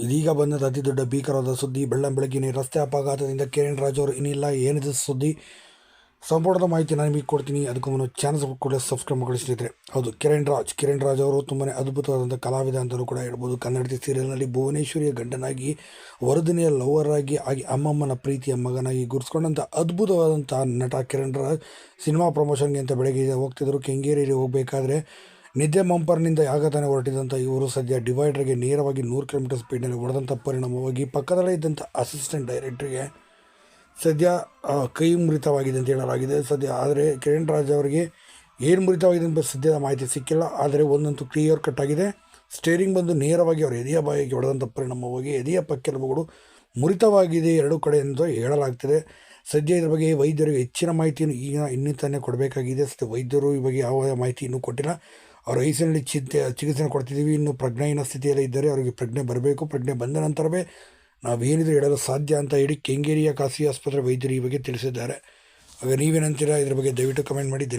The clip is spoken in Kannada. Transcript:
ಇದೀಗ ಬಂದದ ಅತಿ ದೊಡ್ಡ ಭೀಕರವಾದ ಸುದ್ದಿ, ಬೆಳ್ಳಂ ಬೆಳಗ್ಗಿನ ರಸ್ತೆ ಅಪಘಾತದಿಂದ ಕಿರಣ್ ರಾಜ್ ಅವರು ಇನ್ನಿಲ್ಲ ಏನಿದೆ ಸುದ್ದಿ? ಸಂಪೂರ್ಣದ ಮಾಹಿತಿ ನಾನು ನಿಮಗೆ ಕೊಡ್ತೀನಿ. ಅದಕ್ಕೂ ಮುನ್ನ ಚಾನಲ್ ಕೂಡ ಸಬ್ಸ್ಕ್ರೈಬ್ ಮಾಡಿ ಸ್ನೇಹಿತರೆ. ಹೌದು ಕಿರಣ್ ರಾಜ್ ಕಿರಣ್ ರಾಜ್ ಅವರು ತುಂಬಾ ಅದ್ಭುತವಾದಂಥ ಕಲಾವಿದ ಅಂತಲೂ ಕೂಡ ಹೇಳ್ಬೋದು. ಕನ್ನಡತಿ ಸೀರಿಯಲ್ನಲ್ಲಿ ಭುವನೇಶ್ವರಿಯ ಗಂಡನಾಗಿ, ವರದಿನಿಯ ಲವರ್ ಆಗಿ ಹಾಗೆ ಅಮ್ಮಮ್ಮನ ಪ್ರೀತಿಯ ಮಗನಾಗಿ ಗುರುಸ್ಕೊಂಡಂಥ ಅದ್ಭುತವಾದಂಥ ನಟ ಕಿರಣ್ ರಾಜ್. ಸಿನಿಮಾ ಪ್ರಮೋಷನ್ಗೆ ಅಂತ ಬೆಳಗ್ಗೆ ಹೋಗ್ತಿದ್ರು. ಕೆಂಗೇರಿಯಲ್ಲಿ ಹೋಗಬೇಕಾದ್ರೆ ನಿದ್ದೆ ಮಂಪರ್ನಿಂದ ಯಾಗತಾನೆ ಹೊರಟಿದಂಥ ಇವರು ಸದ್ಯ ಡಿವೈಡರ್ಗೆ ನೇರವಾಗಿ ನೂರು ಕಿಲೋಮೀಟರ್ ಸ್ಪೀಡ್ನಲ್ಲಿ ಹೊಡೆದಂಥ ಪರಿಣಾಮವಾಗಿ ಪಕ್ಕದಲ್ಲೇ ಇದ್ದಂಥ ಅಸಿಸ್ಟೆಂಟ್ ಡೈರೆಕ್ಟ್ರಿಗೆ ಸದ್ಯ ಕೈ ಮುರಿತವಾಗಿದೆ ಅಂತ ಹೇಳಲಾಗಿದೆ. ಸದ್ಯ ಆದರೆ ಕಿರಣ್ ರಾಜ್ ಅವರಿಗೆ ಏನು ಮುರಿತವಾಗಿದೆ ಅಂತ ಸದ್ಯದ ಮಾಹಿತಿ ಸಿಕ್ಕಿಲ್ಲ. ಆದರೆ ಒಂದಂತೂ ಕ್ಲಿಯರ್ ಕಟ್ ಆಗಿದೆ. ಸ್ಟೇರಿಂಗ್ ಬಂದು ನೇರವಾಗಿ ಅವರ ಎದೆಯ ಬಾಯಿಗೆ ಹೊಡೆದಂಥ ಪರಿಣಾಮವಾಗಿ ಎದೆಯ ಪಕ್ಕೆಲುಬುಗಳು ಮುರಿತವಾಗಿದೆ ಎರಡು ಕಡೆ ಎಂದು ಹೇಳಲಾಗ್ತಿದೆ. ಸದ್ಯ ಇದರ ಬಗ್ಗೆ ವೈದ್ಯರಿಗೆ ಹೆಚ್ಚಿನ ಮಾಹಿತಿಯನ್ನು ಈಗ ಇನ್ನಿತಾನೆ ಕೊಡಬೇಕಾಗಿದೆ. ಸದ್ಯ ವೈದ್ಯರು ಈ ಬಗ್ಗೆ ಯಾವ ಮಾಹಿತಿ ಇನ್ನೂ ಕೊಟ್ಟಿಲ್ಲ. ಅವರು ಐಸಿನಲ್ಲಿ ಚಿಂತೆ ಚಿಕಿತ್ಸೆ ಕೊಡ್ತಿದ್ದೀವಿ. ಇನ್ನು ಪ್ರಜ್ಞೆಯಿನ ಸ್ಥಿತಿಯಲ್ಲಿ ಇದ್ದರೆ ಅವರಿಗೆ ಪ್ರಜ್ಞೆ ಬರಬೇಕು. ಪ್ರಜ್ಞೆ ಬಂದ ನಂತರವೇ ನಾವೇನಿದ್ರು ಹೇಳಲು ಸಾಧ್ಯ ಅಂತ ಹೇಳಿ ಕೆಂಗೇರಿಯ ಖಾಸಗಿ ಆಸ್ಪತ್ರೆ ವೈದ್ಯರು ಈ ಬಗ್ಗೆ ತಿಳಿಸಿದ್ದಾರೆ. ಆಗ ನೀವೇನಂತೀರಾ? ಇದ್ರ ಬಗ್ಗೆ ದಯವಿಟ್ಟು ಕಮೆಂಟ್ ಮಾಡಿ.